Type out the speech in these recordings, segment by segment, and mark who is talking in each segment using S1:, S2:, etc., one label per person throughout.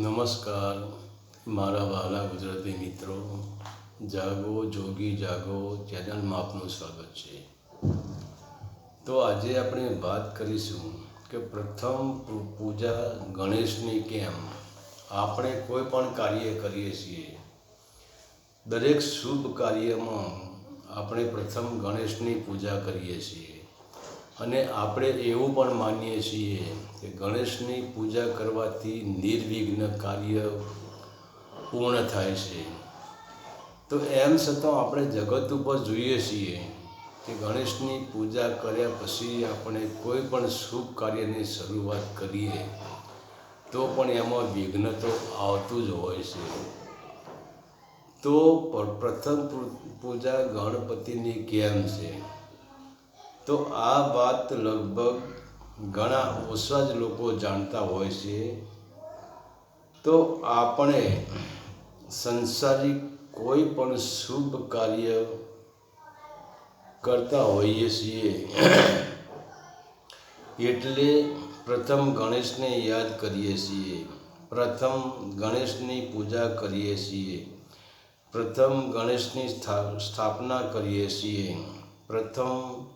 S1: નમસ્કાર, મારા વાલા ગુજરાતી મિત્રો. જાગો, જોગી, જાગો, ચેનલમાં આપનું સ્વાગત છે. તો આજે આપણે વાત કરીશું કે પ્રથમ પૂજા ગણેશની કેમ? આપણે કોઈ પણ કાર્ય કરીએ છીએ. દરેક શુભ કાર્યમાં આપણે પ્રથમ ગણેશની પૂજા કરીએ છીએ. અને આપણે એવું પણ માનીએ છીએ કે ગણેશની પૂજા કરવાથી નિર્વિઘ્ન કાર્ય પૂર્ણ થાય છે. તો એમ છતાં આપણે જગત ઉપર જોઈએ છીએ કે ગણેશની પૂજા કર્યા પછી આપણે કોઈ પણ શુભ કાર્યની શરૂઆત કરીએ તો પણ એમાં વિઘ્ન તો આવતું જ હોય છે. તો પ્રથમ પૂજા ગણપતિની કેમ છે? તો આ વાત લગભગ ઘણા ઓછા જ લોકો જાણતા હોય છે. તો આપણે સંસારિક કોઈ પણ શુભ કાર્ય કરતા હોઈએ છીએ. એટલે પ્રથમ ગણેશને યાદ કરીએ છીએ. પ્રથમ ગણેશની પૂજા કરીએ છીએ. પ્રથમ ગણેશની સ્થા- સ્થાપના કરીએ છીએ. પ્રથમ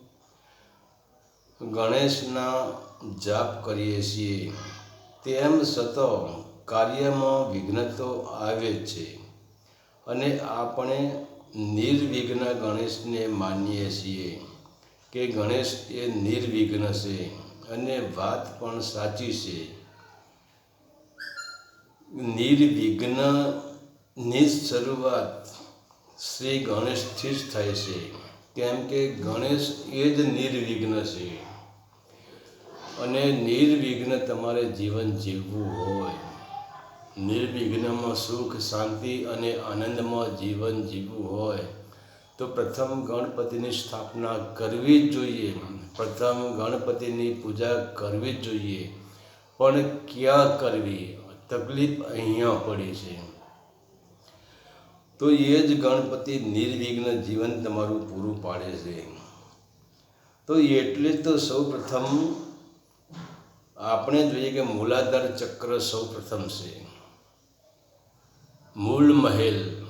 S1: ગણેશના જાપ કરીએ છીએ, તેમ છતાં કાર્યમાં વિઘ્ન તો આવે જ છે. અને આપણે નિર્વિઘ્ન ગણેશને માનીએ છીએ કે ગણેશ એ નિર્વિઘ્ન છે અને વાત પણ સાચી છે. નિર્વિઘ્નની શરૂઆત શ્રી ગણેશથી જ થાય છે. કેમ કે ગણેશ એ જ નિર્વિઘ્ન છે. અને નિર્વિઘ્ન તમારે જીવન જીવવું હોય. નિર્વિઘ્નમાં સુખ, શાંતિ અને આનંદમાં જીવન જીવવું હોય, તો પ્રથમ ગણપતિની સ્થાપના કરવી જ જોઈએ. પ્રથમ ગણપતિની પૂજા કરવી જ જોઈએ. પણ ક્યાં કરવી? તકલીફ અહીંયા પડી છે. તો એ જ ગણપતિ નિર્વિઘ્ન જીવન તમારું પૂરું પાડે છે. તો એટલે જ તો સૌ પ્રથમ આપણે જોઈએ કે મૂલાધાર ચક્ર સૌ પ્રથમ છે. મૂળ મહેલ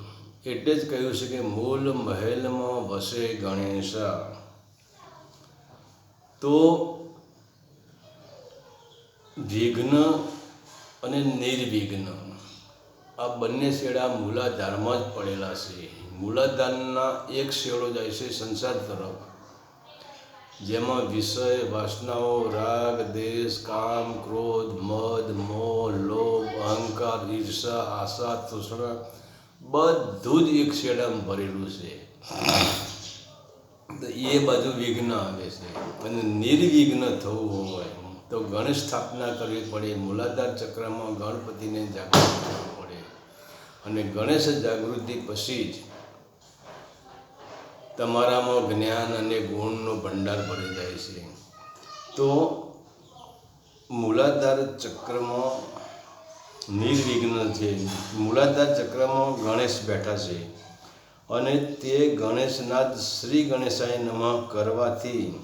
S1: એટલે જ કહ્યું છે કે મૂળ મહેલમાં વસે ગણેશા. તો વિઘ્ન અને નિર્વિઘ્ન આ બંને શેડા મૂલાધારમાં જ પડેલા છે. મૂલાધારના એક શેડો જાય છે સંસાર તરફ, જેમાં વિષય, વાસનાઓ, રાગ, દેશ, કામ, ક્રોધ, મદ, મોહ, લોભ, અહંકાર, ઈર્ષા, આશા, તૃષ્ણા બધું જ એક શેડામાં ભરેલું છે. તો એ બાજુ વિઘ્ન આવે છે. અને નિર્વિઘ્ન થવું હોય તો ગણેશ સ્થાપના કરવી પડે. મૂલાધાર ચક્રમાં ગણપતિને જાગૃત અને ગણેશ જાગૃતિ પછી જ તમારામાં જ્ઞાન અને ગુણનો ભંડાર ભરી જાય છે. તો મૂલાધાર ચક્રમાં નિર્વિઘ્ન છે. મૂલાધાર ચક્રમાં ગણેશ બેઠા છે અને તે ગણેશના જ શ્રી ગણેશાય નમઃ કરવાથી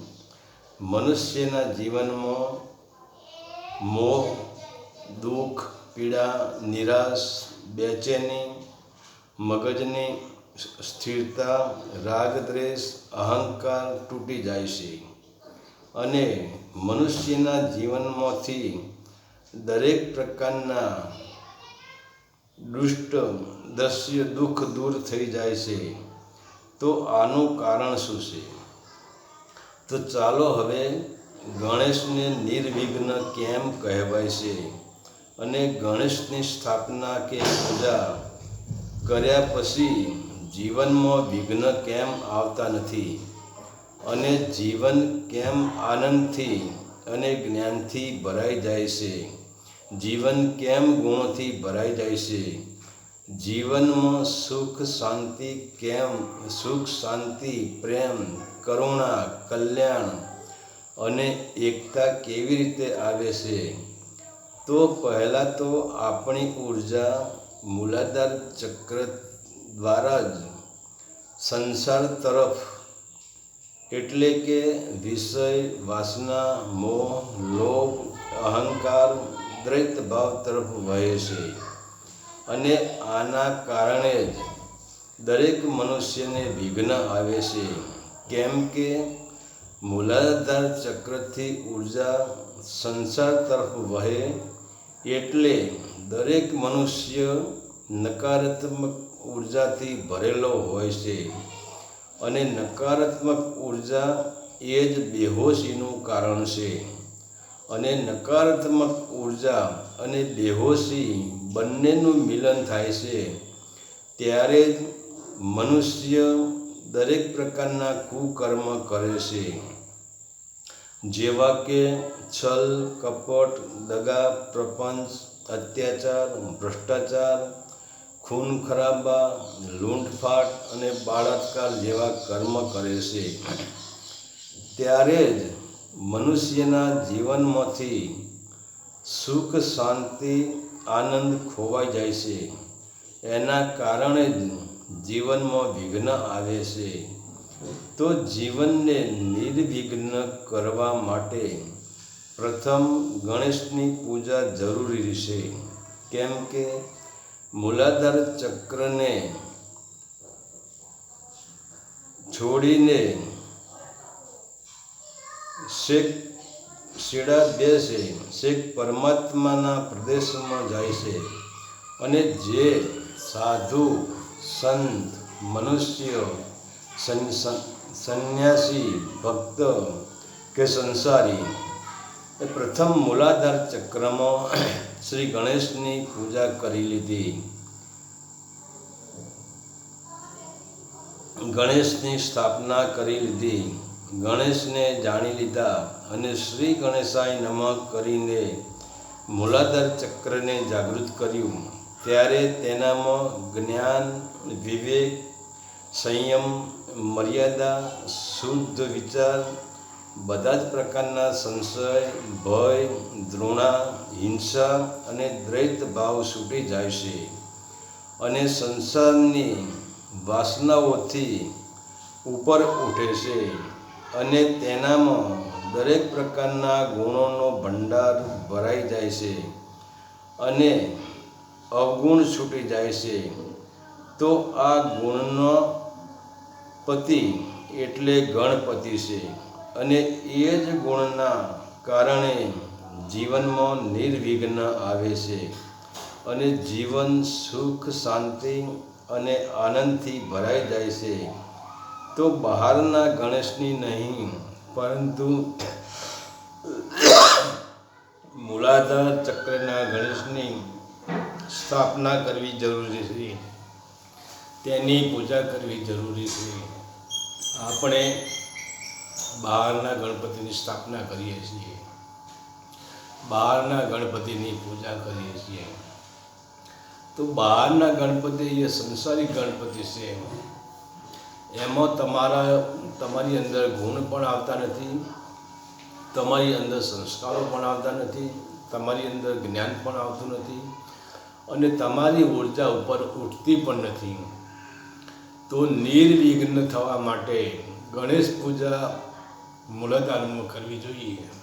S1: મનુષ્યના જીવનમાં મોહ, દુઃખ, પીડા, નિરાશ બેચેની, મગજની સ્થિરતા રાગ દ્વેષ અહંકાર તૂટી જાય છે. અને મનુષ્યના જીવનમાંથી દરેક પ્રકારના દુષ્ટ દ્રશ્ય દુઃખ દૂર થઈ જાય છે. તો આનું કારણ શું છે? તો ચાલો હવે ગણેશને નિર્વિઘ્ન કેમ કહેવાય છે? અને ગણેશની સ્થાપના કે પૂજા કર્યા પછી જીવનમાં વિઘ્ન કેમ આવતા નથી? અને જીવન કેમ આનંદથી અને જ્ઞાનથી ભરાઈ જાય છે? જીવન કેમ ગુણોથી ભરાઈ જાય છે? જીવનમાં સુખ, શાંતિ કેમ, સુખ, શાંતિ, પ્રેમ, કરુણા, કલ્યાણ અને એકતા કેવી રીતે આવે છે? તો પહેલાં તો આપણી ઊર્જા મૂલાધાર ચક્ર દ્વારા જ સંસાર તરફ એટલે કે વિષય, વાસના, મોહ, લોભ, અહંકાર, દ્રૈત ભાવ તરફ વહે છે. અને આના કારણે જ દરેક મનુષ્યને વિઘ્ન આવે છે. કેમ કે મૂલાધાર ચક્રથી ઊર્જા સંસાર તરફ વહે એટલે દરેક મનુષ્ય નકારાત્મક ઉર્જાથી ભરેલો હોય છે અને નકારાત્મક ઊર્જા એ જ બેહોશીનું કારણ છે. અને નકારાત્મક ઊર્જા અને બેહોશી બંનેનું મિલન થાય છે. ત્યારે જ મનુષ્ય દરેક પ્રકારના કુકર્મ કરે છે. જેવા કે છલ, કપટ, દગા, પ્રપંચ, અત્યાચાર, ભ્રષ્ટાચાર, ખૂન ખરાબા, લૂંટફાટ અને બાળાત્કાર જેવા કર્મ કરે છે. ત્યારે જ મનુષ્યના જીવનમાંથી સુખ, શાંતિ, આનંદ ખોવાઈ જાય છે. એના કારણે જ જીવનમાં વિઘ્ન આવે છે. તો જીવનને નિર્વિઘ્ન કરવા માટે પ્રથમ ગણેશની પૂજા જરૂરી છે કેમ કે મૂલાધાર ચક્રને છોડીને શેખ શીડા બેસે શેખ પરમાત્માના પ્રદેશમાં જાય છે. અને જે સાધુ, સંત, મનુષ્ય સંન્યાસી ભક્ત કે સંસારી એ પ્રથમ મૂલાધાર ચક્રમાં શ્રી ગણેશની પૂજા કરી લીધી. ગણેશની સ્થાપના કરી લીધી. ગણેશને જાણી લીધા અને શ્રી ગણેશાય નમઃ કરીને મૂલાધાર ચક્રને જાગૃત કર્યું. ત્યારે તેનામાં જ્ઞાન, વિવેક સંયમ, મર્યાદા, શુદ્ધ વિચાર, બધા જ પ્રકારના સંશય, ભય દ્રોણા હિંસા અને દ્વૈત ભાવ છૂટી જાય છે. અને સંસારની વાસનાઓથી ઉપર ઉઠે છે અને તેનામાં દરેક પ્રકારના ગુણોનો ભંડાર ભરાઈ જાય છે અને અવગુણ છૂટી જાય છે. તો આ ગુણનો પતિ એટલે ગણપતિ છે. અને એ જ ગુણના કારણે જીવનમાં નિર્વિઘ્ન આવે છે. અને જીવન સુખ શાંતિ અને આનંદથી ભરાઈ જાય છે. તો બહારના ગણેશની નહીં, પરંતુ મૂલાધાર ચક્રના ગણેશની સ્થાપના કરવી જરૂરી છે. તેની પૂજા કરવી જરૂરી છે. આપણે બહારના ગણપતિની સ્થાપના કરીએ છીએ. બહારના ગણપતિની પૂજા કરીએ છીએ. તો બહારના ગણપતિ એ સંસારિક ગણપતિ છે. એમાં તમારા, તમારી અંદર ગુણ પણ આવતા નથી. તમારી અંદર સંસ્કારો પણ આવતા નથી. તમારી અંદર જ્ઞાન પણ આવતું નથી. અને તમારી ઊર્જા ઉપર ઉઠતી પણ નથી. તો નિર્વિઘ્ન થવા માટે ગણેશ પૂજા મૂળાધારમાં કરવી જોઈએ.